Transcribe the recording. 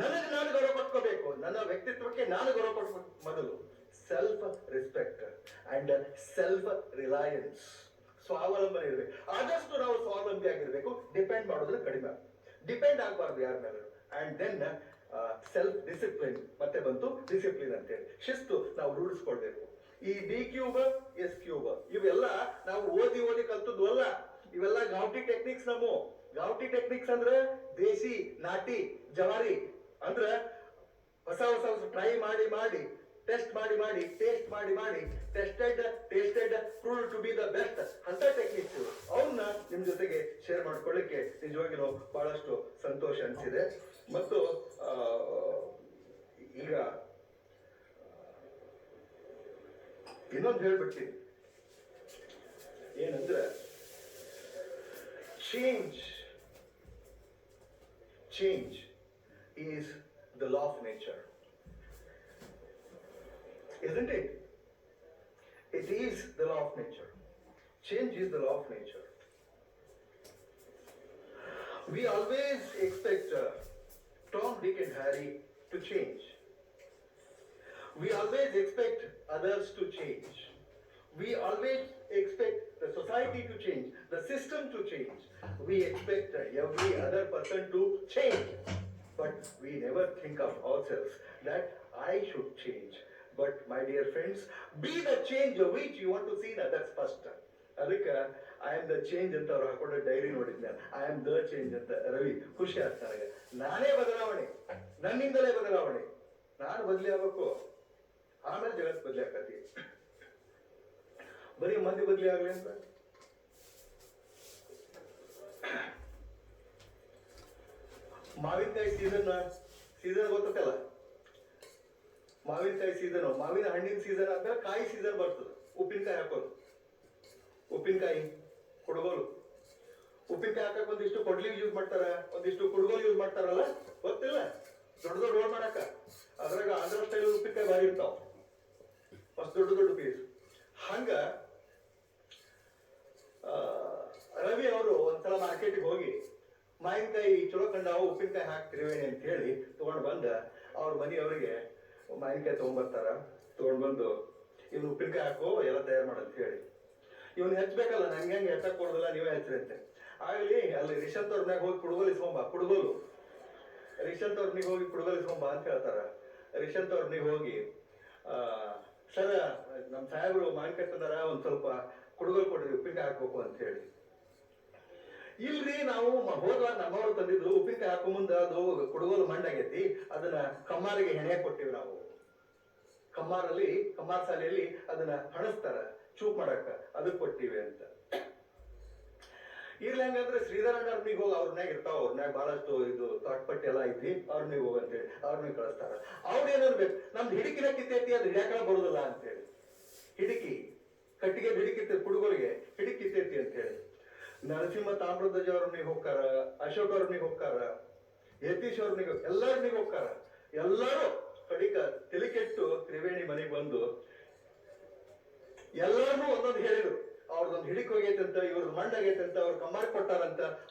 ನನಗೆ ನಾನು ಗೌರವ ಕೊಟ್ಕೋಬೇಕು ನನ್ನ ವ್ಯಕ್ತಿತ್ವಕ್ಕೆ ನಾನು ಗೌರವ ಕೊಡ್ಬೇಕು ಮೊದಲು self respect and self reliance ಸ್ವಾವಲಂಬನೆ ಇರಬೇಕು. ಆದಷ್ಟು ನಾವು ಸ್ವಾವಲಂಬಿ ಆಗಿರ್ಬೇಕು. ಡಿಪೆಂಡ್ ಮಾಡೋದ್ರ ಕಡಿಮೆ ಡಿಪೆಂಡ್ ಆಗಬಾರ್ದು ಯಾರ ಮೇಲೆ. ಅಂಡ್ ದೆನ್ ಸೆಲ್ಫ್ ಡಿಸಿಪ್ಲಿನ್ ಮತ್ತೆ ಬಂತು ಡಿಸಿಪ್ಲಿನ್ ಅಂತೇಳಿ. ಶಿಸ್ತು ನಾವು ರೂಢಿಸ್ಕೊಳ್ಬೇಕು. ಈ ಡಿ ಕ್ಯೂಬ್ ಎಸ್ ಕ್ಯೂಬ್ ಇವೆಲ್ಲ ನಾವು ಓದಿ ಓದಿ ಕಲ್ತದ್ದು ಅಲ್ಲ. ಇವೆಲ್ಲ ಗಾವಟಿ ಟೆಕ್ನಿಕ್ಸ್ ನಮ್ಮ. ಗಾವಟಿ ಟೆಕ್ನಿಕ್ಸ್ ಅಂದ್ರೆ ದೇಸಿ, ನಾಟಿ, ಜವಾರಿ ಅಂದ್ರ ಹೊಸ ಹೊಸ ಹೊಸ ಟ್ರೈ ಮಾಡಿ ಮಾಡಿ ಟೆಸ್ಟ್ ಮಾಡಿ ಮಾಡಿ ಟೇಸ್ಟ್ ಮಾಡಿ ಮಾಡಿ tested tasted prove to be the best ಅಂತ ಟೆಕ್ನಿಕ್ಸ್ ಅವನ್ನ ನಿಮ್ ಜೊತೆಗೆ ಶೇರ್ ಮಾಡ್ಕೊಳ್ಳಿಕ್ಕೆ ನಾವು ಬಹಳಷ್ಟು ಸಂತೋಷ ಅನಿಸಿದೆ. ಮತ್ತು ಈಗ, ಇನ್ನೊಂದು ಹೇಳ್ಬಿಡ್ತೀನಿ. ಏನಂದ್ರೆ change change. Is the law of nature isn't it it is the law of nature change is the law of nature we always expect uh, tom dick and harry to change we always expect others to change. We always expect the society to change, the system to change. We expect every other person to change. But we never think of ourselves that I should change. But my dear friends, be the change which you want to see in others first. ಅದಕ್ಕೆ I am the change ಅಂತ ಅವ್ರು ಹಾಕೊಂಡ dairy ನೋಡಿದ್ದೆ I am the change ಅಂತ ರವಿ ಖುಷಿ ಆಗ್ತಾ ನನಗೆ ನಾನೇ ಬದಲಾವಣೆ ನನ್ನಿಂದಲೇ ಬದಲಾವಣೆ ನಾನು ಬದಲಿ ಆಗ್ಬೇಕು ಆಮೇಲೆ ಜಗತ್ತು ಬದಲಿ ಆಕತಿ ಬರೀ ಮಂದಿ ಬದಲಿ ಆಗ್ಲಿ ಅಂತ ಮಾವಿನಕಾಯಿ ಸೀಸನ್ ಸೀಸನ್ ಗೊತ್ತಲ್ಲ ಮಾವಿನಕಾಯಿ ಸೀಸನ್ ಮಾವಿನ ಹಣ್ಣಿನ ಸೀಸನ್ ಆದ್ಮೇಲೆ ಕಾಯಿ ಸೀಸನ್ ಬರ್ತದೆ. ಉಪ್ಪಿನಕಾಯಿ ಹಾಕೋದು. ಉಪ್ಪಿನಕಾಯಿ ಕುಡುಗೋಲು. ಉಪ್ಪಿನಕಾಯಿ ಹಾಕಕ್ ಒಂದಿಷ್ಟು ಕೊಡ್ಲಿಗೆ ಯೂಸ್ ಮಾಡ್ತಾರ, ಒಂದಿಷ್ಟು ಕುಡ್ಗೋಲು ಯೂಸ್ ಮಾಡ್ತಾರಲ್ಲ? ಗೊತ್ತಿಲ್ಲ. ದೊಡ್ಡ ದೊಡ್ಡ ರೋಲ್ ಮಾಡಕ ಅದ್ರಾಗ ಆಂಧ್ರ ಸ್ಟೈಲ್ ಉಪ್ಪಿನಕಾಯಿ ಭಾರಿ ಇರ್ತಾವ. ಮಸ್ತ್ ದೊಡ್ಡ ದೊಡ್ಡ ಪೀಸ್ ಹಂಗ ರವಿ ಅವರು ಒಂದ್ಸಲ ಮಾರ್ಕೆಟಿಗೆ ಹೋಗಿ ಮಾವಿನಕಾಯಿ ಚಲೋ ಕಂಡಾವು ಉಪ್ಪಿನಕಾಯಿ ಹಾಕ್ತಿರುವೇನೆ ಅಂತ ಹೇಳಿ ತೊಗೊಂಡು ಬಂದ, ಅವ್ರ ಮನೆಯವರಿಗೆ ಮಾವಿನಕಾಯಿ ತಗೊಂಡ್ಬರ್ತಾರ ತೊಗೊಂಡು ಬಂದು ಇವ್ನು ಉಪ್ಪಿನಕಾಯಿ ಹಾಕೋ, ಎಲ್ಲ ತಯಾರು ಮಾಡಂತ ಹೇಳಿ. ಇವ್ನು ಹೆಚ್ಚಬೇಕಲ್ಲ ನಂಗೆ ಹೆಂಗೆ ಹೆಚ್ಚಕ್ಕೆ ಕೊಡೋದಿಲ್ಲ, ನೀವೇ ಹೆಚ್ಚ್ರಿ ಆಗಲಿ, ಅಲ್ಲಿ ರಿಷಂತ್ ಅವ್ರ ಹೋಗಿ ಕುಡುಗೋಲು ಇಸ್ಕೊಂಬ ಕುಡುಗೋಲು. ರಿಷಂತ್ ಅವ್ರನಿಗೆ ಹೋಗಿ ಕುಡುಗೋಲು ಇಸ್ಕೊಂಬ ಅಂತ ಹೇಳ್ತಾರ. ರಿಷಂತ್ ಅವ್ರನಿಗೆ ಹೋಗಿ ಸರ್ ನಮ್ಮ ಸಾಹೇಬರು ಮಾವಿನಕಾಯಿ ತಂದಾರ, ಒಂದು ಸ್ವಲ್ಪ ಕುಡುಗೋಲು ಕೊಡ್ರಿ, ಉಪ್ಪಿನಕಾಯಿ ಹಾಕ್ಬೇಕು ಅಂತ ಹೇಳಿ. ಇಲ್ರಿ, ನಾವು ಹೋದ ನಮ್ಮವ್ರು ತಂದಿದ್ರು ಉಪ್ಪಿನಕಾಯಿ ಹಾಕೋ ಮುಂದ ಅದು ಕುಡುಗೋಲು ಮಂಡಾಗೈತಿ ಅದನ್ನ ಕಮ್ಮಾರಿಗೆ ಹೆಣೆ ಕೊಟ್ಟಿವಿ ನಾವು. ಕಮ್ಮಾರಲ್ಲಿ, ಕಮ್ಮಾರ ಶಾಲೆಯಲ್ಲಿ ಅದನ್ನ ಹಣಸ್ತಾರ, ಚೂಪ್ ಮಾಡಕ್ಕ ಅದಕ್ಕೆ ಕೊಟ್ಟಿವಿ ಅಂತ. ಇಲ್ಲ ಹೆಂಗಂದ್ರೆ ಶ್ರೀಧರಣ್ಣ ಅವ್ರನಿಗೆ ಹೋಗಿ ಅವ್ರನ್ಯಾಗ ಇರ್ತಾವ ಅವ್ರನ್ಯಾಗ ಬಹಳಷ್ಟು ಇದು ತಾಟ್ಪಟ್ಟಿ ಎಲ್ಲ ಐತಿ ಅವ್ರನಿಗೆ ಹೋಗಿ ಅಂತೇಳಿ ಅವ್ರನಿಗೆ ಕಳಿಸ್ತಾರ. ಅವ್ರು ಏನನ್ಬೇಕು ನಮ್ದು ಹಿಡಿಕಿನ ಕಿತ್ತೈತಿ ಅದು ಹಿಡಿಯಾಕಳ ಬರುದಿಲ್ಲ ಅಂತೇಳಿ. ಹಿಡಿಕಿ, ಕಟ್ಟಿಗೆ ಹಿಡಿಕಿತ್ತ ಕುಡುಗೋಲಿಗೆ ಹಿಡಿಕಿತ್ತೈತಿ ಅಂತ ಅಂತೇಳಿ. ನರಸಿಂಹ ತಾಮ್ರಧ್ವಜ ಅವ್ರನಿಗೆ ಹೋಗ್ತಾರ ಅಶೋಕ್ ಅವ್ರನಿಗೆ ಹೋಗ್ತಾರ ಯತೀಶ್ ಅವ್ರನಿಗೆ ಎಲ್ಲರನಿಗೆ ಹೋಗ್ತಾರ. ಎಲ್ಲರೂ ಕಡಿಕ ತಿಳಿಕೆಟ್ಟು ಕೆಟ್ಟು ತ್ರಿವೇಣಿ ಮನೆಗೆ ಬಂದು ಎಲ್ಲರನ್ನೂ ಒಂದೊಂದು ಹೇಳಿದ್ರು. ಅವ್ರದೊಂದು ಹಿಡಿಕ್ ಹೋಗೈತೆ ಅಂತ ಇವ್ರದ್ದು ಮಂಡ್ ಆಗೈತೆ ಅಂತ ಅವ್ರು ಕಮ್ಮಾರ್ ಕೊಟ್ಟಾರಂತ.